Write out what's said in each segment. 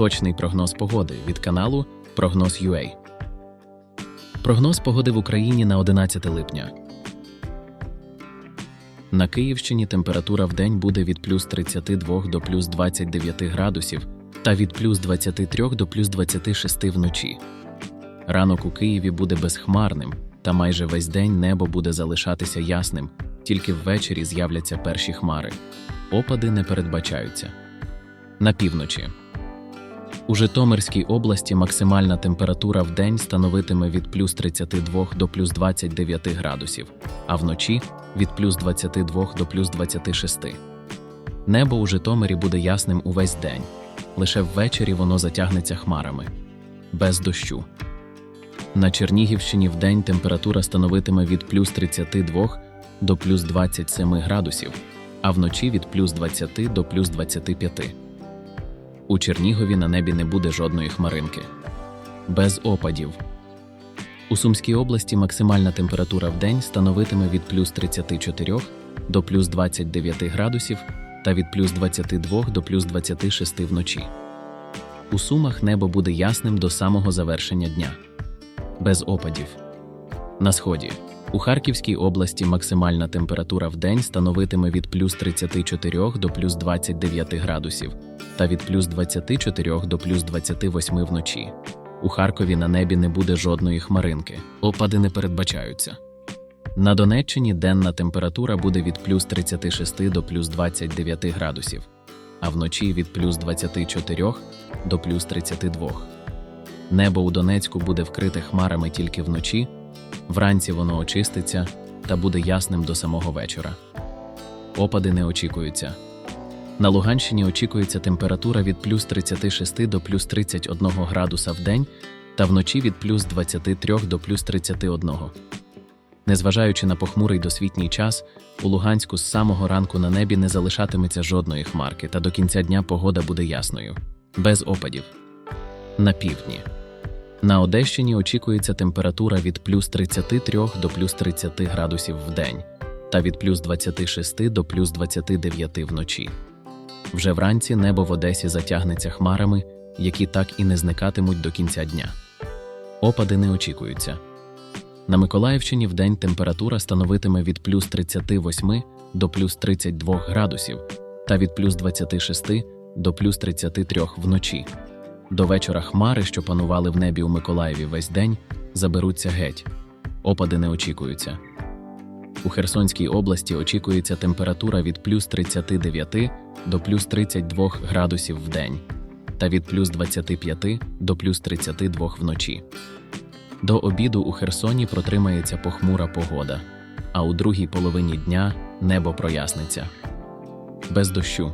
Точний прогноз погоди від каналу Прогноз UA. Прогноз погоди в Україні на 11 липня. На Київщині температура в день буде від плюс 32 до плюс 29 градусів та від плюс 23 до плюс 26 вночі. Ранок у Києві буде безхмарним, та майже весь день небо буде залишатися ясним, тільки ввечері з'являться перші хмари. Опади не передбачаються. На півночі. У Житомирській області максимальна температура в день становитиме від плюс 32 до плюс 29 градусів, а вночі від плюс 22 до плюс 26. Небо у Житомирі буде ясним увесь день. Лише ввечері воно затягнеться хмарами. Без дощу. На Чернігівщині в день температура становитиме від плюс 32 до плюс 27 градусів, а вночі від плюс 20 до плюс 25. У Чернігові на небі не буде жодної хмаринки. Без опадів. У Сумській області максимальна температура в день становитиме від плюс 34 до плюс 29 градусів та від плюс 22 до плюс 26 вночі. У Сумах небо буде ясним до самого завершення дня. Без опадів. На сході. У Харківській області максимальна температура в день становитиме від плюс 34 до плюс 29 градусів та від плюс 24 до плюс 28 вночі. У Харкові на небі не буде жодної хмаринки, опади не передбачаються. На Донеччині денна температура буде від плюс 36 до плюс 29 градусів, а вночі від плюс 24 до плюс 32. Небо у Донецьку буде вкрите хмарами тільки вночі, вранці воно очиститься та буде ясним до самого вечора. Опади не очікуються. На Луганщині очікується температура від плюс 36 до плюс 31 градуса в день та вночі від плюс 23 до плюс 31. Незважаючи на похмурий досвітній час, у Луганську з самого ранку на небі не залишатиметься жодної хмарки, та до кінця дня погода буде ясною, без опадів. На півдні. На Одещині очікується температура від плюс 33 до плюс 30 градусів в день та від плюс 26 до плюс 29 вночі. Вже вранці небо в Одесі затягнеться хмарами, які так і не зникатимуть до кінця дня. Опади не очікуються. На Миколаївщині вдень температура становитиме від плюс 38 до плюс 32 градусів та від плюс 26 до плюс 33 вночі. До вечора хмари, що панували в небі у Миколаєві весь день, заберуться геть. Опади не очікуються. У Херсонській області очікується температура від плюс 39 до плюс 32 градусів в день та від плюс 25 до плюс 32 вночі. До обіду у Херсоні протримається похмура погода, а у другій половині дня небо проясниться. Без дощу.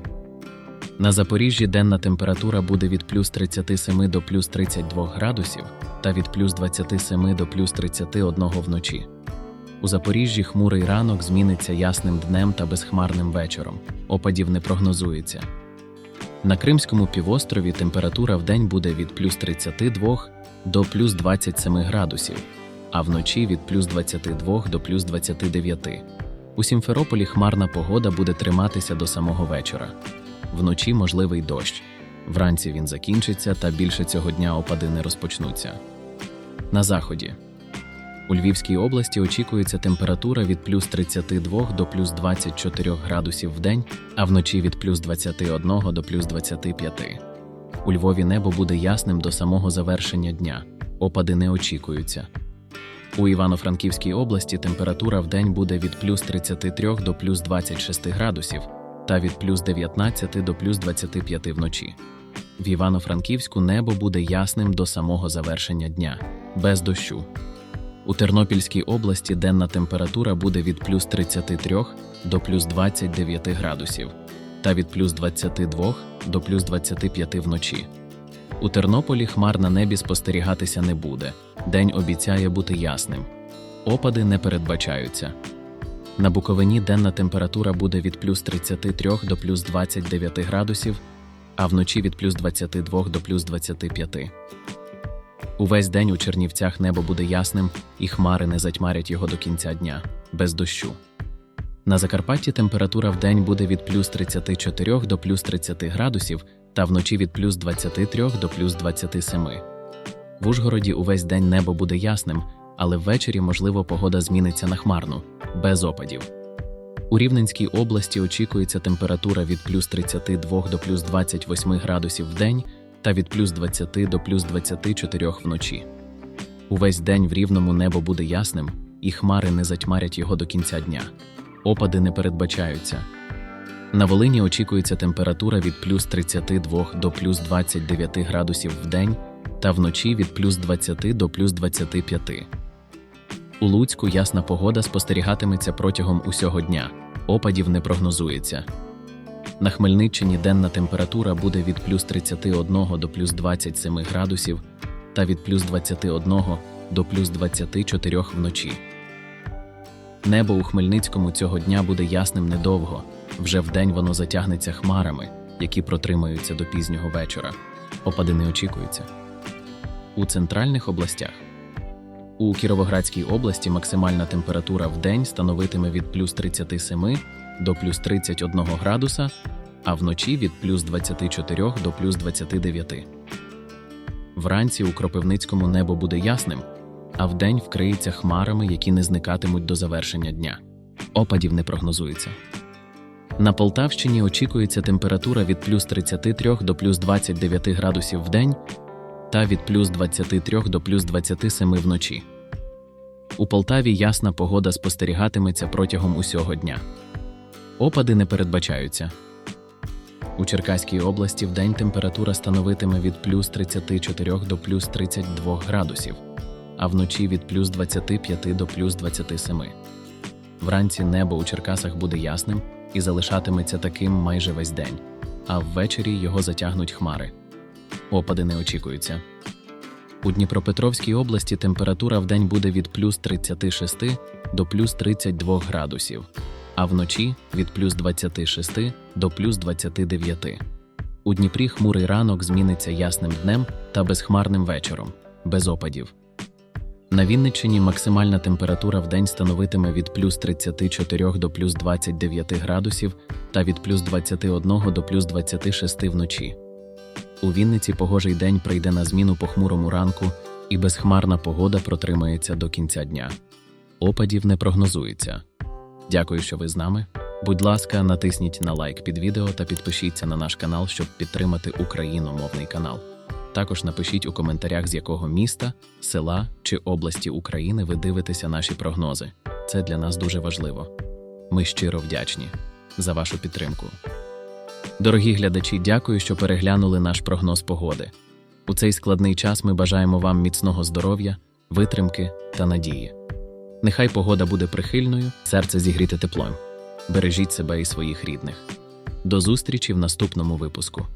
На Запоріжжі денна температура буде від плюс 37 до плюс 32 градусів та від плюс 27 до плюс 31 вночі. У Запоріжжі хмурий ранок зміниться ясним днем та безхмарним вечором. Опадів не прогнозується. На Кримському півострові температура вдень буде від плюс 32 до плюс 27 градусів, а вночі від плюс 22 до плюс 29. У Сімферополі хмарна погода буде триматися до самого вечора. Вночі можливий дощ. Вранці він закінчиться, та більше цього дня опади не розпочнуться. На заході. У Львівській області очікується температура від плюс 32 до плюс 24 градусів в день, а вночі від плюс 21 до плюс 25. У Львові небо буде ясним до самого завершення дня. Опади не очікуються. У Івано-Франківській області температура в день буде від плюс 33 до плюс 26 градусів та від плюс 19 до плюс 25 вночі. В Івано-Франківську небо буде ясним до самого завершення дня, без дощу. У Тернопільській області денна температура буде від плюс 33 до плюс 29 градусів та від плюс 22 до плюс 25 вночі. У Тернополі хмар на небі спостерігатися не буде. День обіцяє бути ясним. Опади не передбачаються. На Буковині денна температура буде від плюс 33 до плюс 29 градусів, а вночі від плюс 22 до плюс 25. Увесь день у Чернівцях небо буде ясним, і хмари не затьмарять його до кінця дня, без дощу. На Закарпатті температура в день буде від плюс 34 до плюс 30 градусів та вночі від плюс 23 до плюс 27. В Ужгороді увесь день небо буде ясним, але ввечері, можливо, погода зміниться на хмарну, без опадів. У Рівненській області очікується температура від плюс 32 до плюс 28 градусів в день та від плюс 20 до плюс 24 вночі. Увесь день в рівному небо буде ясним, і хмари не затьмарять його до кінця дня. Опади не передбачаються. На Волині очікується температура від плюс 32 до плюс 29 градусів в день та вночі від плюс 20 до плюс 25. У Луцьку ясна погода спостерігатиметься протягом усього дня. Опадів не прогнозується. На Хмельниччині денна температура буде від плюс 31 до плюс 27 градусів та від плюс 21 до плюс 24 вночі. Небо у Хмельницькому цього дня буде ясним недовго. Вже вдень воно затягнеться хмарами, які протримаються до пізнього вечора. Опади не очікуються. У центральних областях у Кіровоградській області максимальна температура в день становитиме від плюс 37 до плюс 31 градуса, а вночі від плюс 24 до плюс 29. Вранці у Кропивницькому небо буде ясним, а вдень вкриється хмарами, які не зникатимуть до завершення дня. Опадів не прогнозується. На Полтавщині очікується температура від плюс 33 до плюс 29 градусів в день та від плюс 23 до плюс 27 вночі. У Полтаві ясна погода спостерігатиметься протягом усього дня. Опади не передбачаються. У Черкаській області вдень температура становитиме від плюс 34 до плюс 32 градусів, а вночі від плюс 25 до плюс 27. Вранці небо у Черкасах буде ясним і залишатиметься таким майже весь день, а ввечері його затягнуть хмари. Опади не очікуються. У Дніпропетровській області температура вдень буде від плюс 36 до плюс 32 градусів, а вночі від плюс 26 до плюс 29. У Дніпрі хмурий ранок зміниться ясним днем та безхмарним вечором, без опадів. На Вінниччині максимальна температура в день становитиме від плюс 34 до плюс 29 градусів та від плюс 21 до плюс 26 вночі. У Вінниці погожий день прийде на зміну похмурому ранку, і безхмарна погода протримається до кінця дня. Опадів не прогнозується. Дякую, що ви з нами. Будь ласка, натисніть на лайк під відео та підпишіться на наш канал, щоб підтримати україномовний канал. Також напишіть у коментарях, з якого міста, села чи області України ви дивитеся наші прогнози. Це для нас дуже важливо. Ми щиро вдячні за вашу підтримку. Дорогі глядачі, дякую, що переглянули наш прогноз погоди. У цей складний час ми бажаємо вам міцного здоров'я, витримки та надії. Нехай погода буде прихильною, серце зігріте теплом. Бережіть себе і своїх рідних. До зустрічі в наступному випуску.